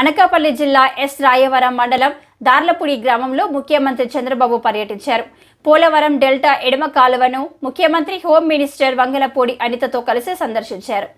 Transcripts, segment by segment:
అనకాపల్లి జిల్లా ఎస్ రాయవరం మండలం దార్లపూడి గ్రామంలో ముఖ్యమంత్రి చంద్రబాబు పర్యటించారు. పోలవరం డెల్టా ఎడమ కాలువను ముఖ్యమంత్రి హోం మినిస్టర్ వంగలపూడి అనితతో కలిసి సందర్శించారు.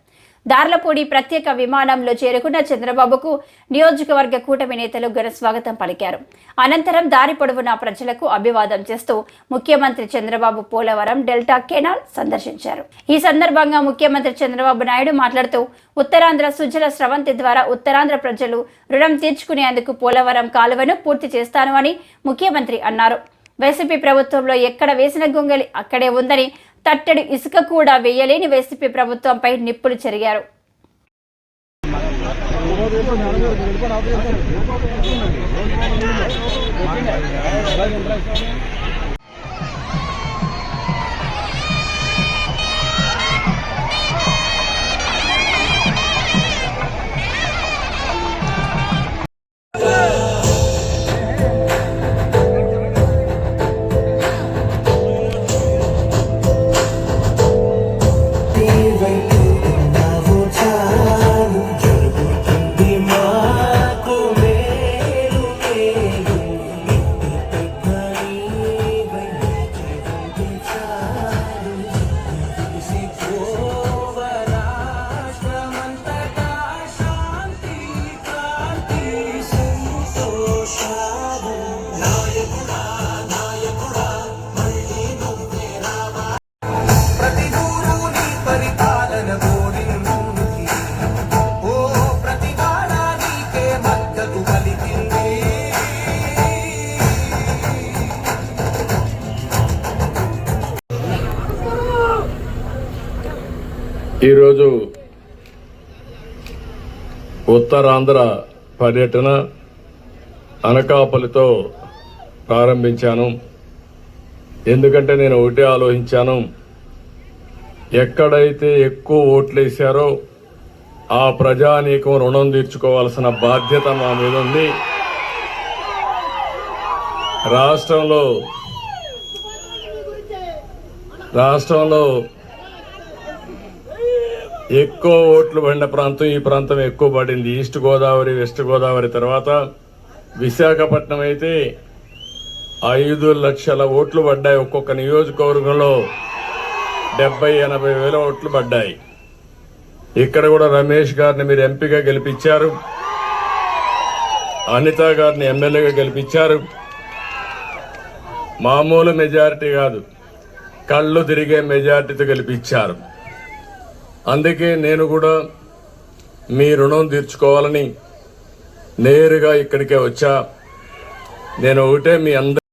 దార్లపూడి ప్రత్యేక విమానంలో చేరుకున్న చంద్రబాబుకు నియోజకవర్గ కూటమి నేతలు ఘన స్వాగతం పలికారు. అనంతరం దారి పొడవునా ప్రజలకు అభివాదం చేస్తూ ముఖ్యమంత్రి చంద్రబాబు పోలవరం డెల్టా కెనాల్ సందర్శించారు. ఈ సందర్భంగా ముఖ్యమంత్రి చంద్రబాబు నాయుడు మాట్లాడుతూ ఉత్తరాంధ్ర సుజల స్రవంతి ద్వారా ఉత్తరాంధ్ర ప్రజలు రుణం తీర్చుకునేందుకు పోలవరం కాలువను పూర్తి చేస్తాను అని ముఖ్యమంత్రి అన్నారు. వైసీపీ ప్రభుత్వంలో ఎక్కడ వేసిన గొంగలి అక్కడే ఉందని తట్టడి ఇసుక కూడా వేయలేని వైసీపీ ప్రభుత్వంపై నిప్పులు చెరిగారు. ఈరోజు ఉత్తరాంధ్ర పర్యటన అనకాపల్లితో ప్రారంభించాను. ఎందుకంటే నేను ఒకటే ఆలోచించాను. ఎక్కడైతే ఎక్కువ ఓట్లు వేశారో ఆ ప్రజానీకం రుణం తీర్చుకోవాల్సిన బాధ్యత మా మీద ఉంది. రాష్ట్రంలో రాష్ట్రంలో ఎక్కువ ఓట్లు పడిన ప్రాంతం ఈ ప్రాంతం ఎక్కువ పడింది. ఈస్ట్ గోదావరి వెస్ట్ గోదావరి తర్వాత విశాఖపట్నం అయితే ఐదు లక్షల ఓట్లు పడ్డాయి. ఒక్కొక్క నియోజకవర్గంలో డెబ్బై ఎనభై వేల ఓట్లు పడ్డాయి. ఇక్కడ కూడా రమేష్ గారిని మీరు ఎంపీగా గెలిపించారు. అనిత గారిని ఎమ్మెల్యేగా గెలిపించారు. మామూలు మెజారిటీ కాదు. కళ్ళు తిరిగే మెజారిటీతో గెలిపించారు. అందుకే నేను కూడా మీ రుణం తీర్చుకోవాలని నేరుగా ఇక్కడికే వచ్చా. నేను ఒకటే మీ అందరి